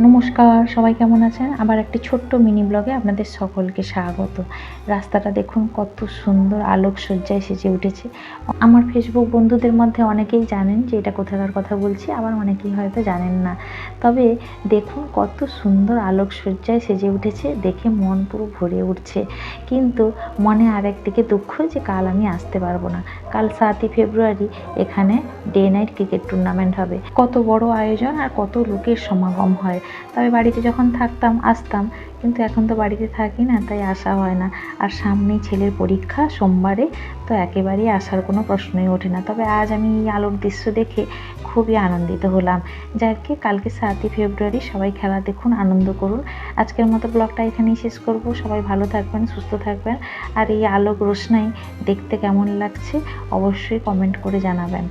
নমস্কার, সবাই কেমন আছেন? আবার একটি ছোট্ট মিনি ব্লগে আপনাদের সকলকে স্বাগত। রাস্তাটা দেখুন কত সুন্দর, আলোকসজ্জায় সেজে উঠেছে। আমার ফেসবুক বন্ধুদের মধ্যে অনেকেই জানেন যে এটা কোথাকার কথা বলছি, আবার অনেকেই হয়তো জানেন না। তবে দেখুন কত সুন্দর আলোক সজ্জায় সেজে উঠেছে, দেখে মন পুরো ভরে উঠছে। কিন্তু মনে আরেকদিকে দুঃখ যে কাল আমি আসতে পারব না। কাল সাতই ফেব্রুয়ারি এখানে ডে নাইট ক্রিকেট টুর্নামেন্ট হবে। কত বড় আয়োজন আর কত লোকের সমাগম হয়। তবে বাড়িতে যখন থাকতাম, আসতাম, কিন্তু এখন তো বাড়িতে থাকি না, তাই আসা হয় না। আর সামনেই ছেলের পরীক্ষা, সোমবারে তো একেবারেই আসার কোনো প্রশ্নই ওঠে না। তবে আজ আমি এই আলোর দৃশ্য দেখে খুবই আনন্দিত হলাম। যাকে কালকে সাতই ফেব্রুয়ারি সবাই খেলা দেখুন, আনন্দ করুন। আজকের মতো ব্লগটা এখানেই শেষ করব। সবাই ভালো থাকবেন, সুস্থ থাকবেন। আর এই আলোক রোশনাই দেখতে কেমন লাগছে অবশ্যই কমেন্ট করে জানাবেন।